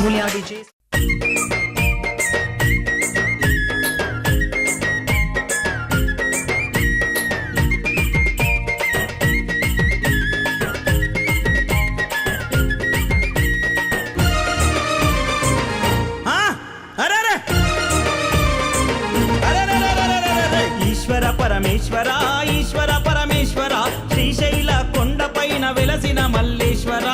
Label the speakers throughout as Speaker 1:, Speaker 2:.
Speaker 1: આંગુલિયાળી ఈశ్వర పరమేశ్వర ఈశ్వర
Speaker 2: పరమేశ్వర. శ్రీశైల కొండపైన వెలసిన మల్లేశ్వర.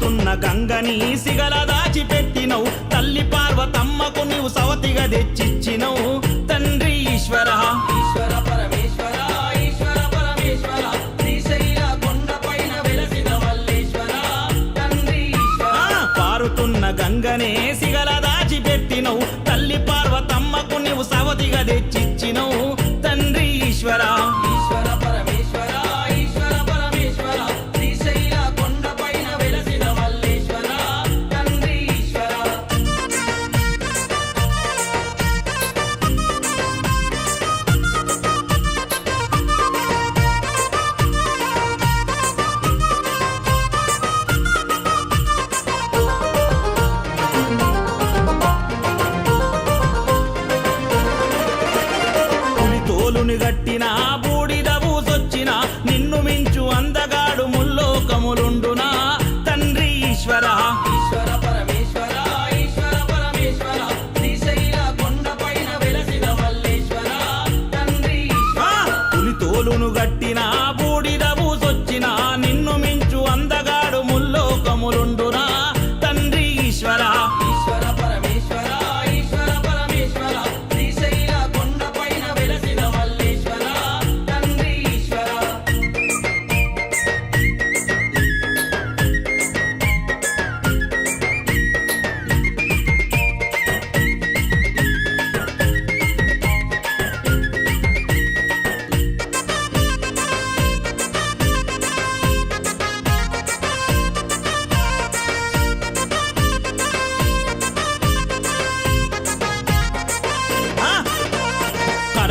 Speaker 1: పారుతున్న గంగని సిగల దాచిపెట్టినవు. తల్లి పార్వతమ్మకు నీవు సవతిగా తెచ్చిచ్చినవు. తండ్రి ఈశ్వర
Speaker 2: ఈశ్వర పరమేశ్వర ఈశ్వర పరమేశ్వర.
Speaker 1: పారుతున్న గంగనే సిగల దాచిపెట్టినవు. తల్లి పార్వతమ్మకు నీవు సవతిగా తెచ్చిచ్చినవు. తండ్రి ఈశ్వరా. బూడిద బూసొచ్చిన నిన్ను మించు అందగాడు ముల్లోకములుండునా. తండ్రి ఈశ్వరా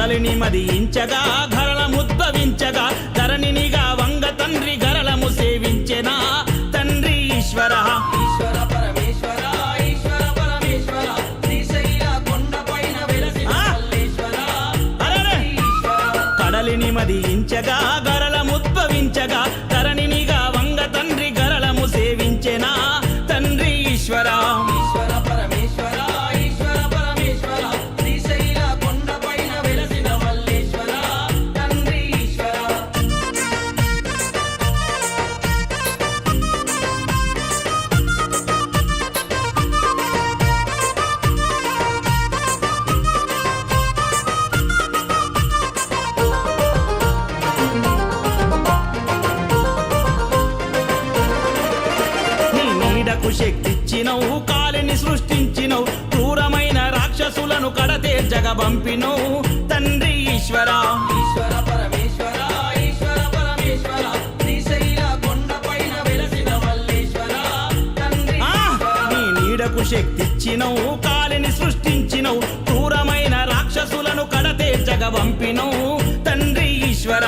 Speaker 1: కడలిని మదించగా గరళ ముద్దవించగా ధరణినిగా వంగ తండ్రి గరళము సేవించెనా? తండ్రి ఈశ్వర.
Speaker 2: ఈశ్వర పరమేశ్వర ఈశ్వర పరమేశ్వర శ్రీశైల కొండపైన వెలసిన
Speaker 1: ఆ!
Speaker 2: మల్లేశ్వర.
Speaker 1: నీడకు శక్తిచ్చినవు కాలిని సృష్టించినవు క్రూరమైన రాక్షసులను కడతేర్చగ పంపినవు తండ్రి ఈశ్వర
Speaker 2: ఈశ్వర పరమేశ్వర ఈశ్వర
Speaker 1: నీడకు శక్తిచ్చినవు కాలిని సృష్టించినవు క్రూరమైన రాక్షసులను కడతేర్చగ పంపినవు తండ్రి ఈశ్వర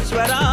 Speaker 2: కొండపైన